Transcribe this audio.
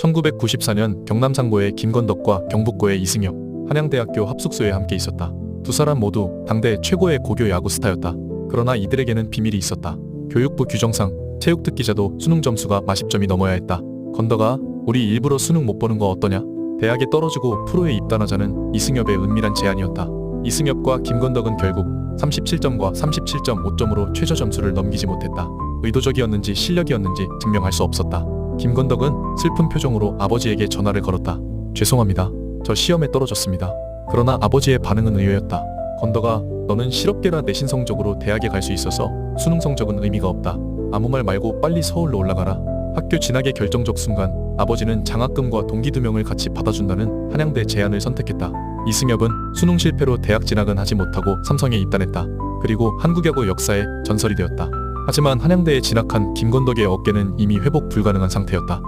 1994년 경남 상고의 김건덕과 경북고의 이승엽, 한양대학교 합숙소에 함께 있었다. 두 사람 모두 당대 최고의 고교 야구 스타였다. 그러나 이들에게는 비밀이 있었다. 교육부 규정상 체육 특기자도 수능 점수가 마십점이 넘어야 했다. 건덕아, 우리 일부러 수능 못 보는 거 어떠냐? 대학에 떨어지고 프로에 입단하자는 이승엽의 은밀한 제안이었다. 이승엽과 김건덕은 결국 37점과 37.5점으로 최저 점수를 넘기지 못했다. 의도적이었는지 실력이었는지 증명할 수 없었다. 김건덕은 슬픈 표정으로 아버지에게 전화를 걸었다. 죄송합니다. 저 시험에 떨어졌습니다. 그러나 아버지의 반응은 의외였다. 건덕아, 너는 실업계라 내신 성적으로 대학에 갈 수 있어서 수능 성적은 의미가 없다. 아무 말 말고 빨리 서울로 올라가라. 학교 진학의 결정적 순간 아버지는 장학금과 동기 두 명을 같이 받아준다는 한양대 제안을 선택했다. 이승엽은 수능 실패로 대학 진학은 하지 못하고 삼성에 입단했다. 그리고 한국야구 역사의 전설이 되었다. 하지만 한양대에 진학한 김건덕의 어깨는 이미 회복 불가능한 상태였다.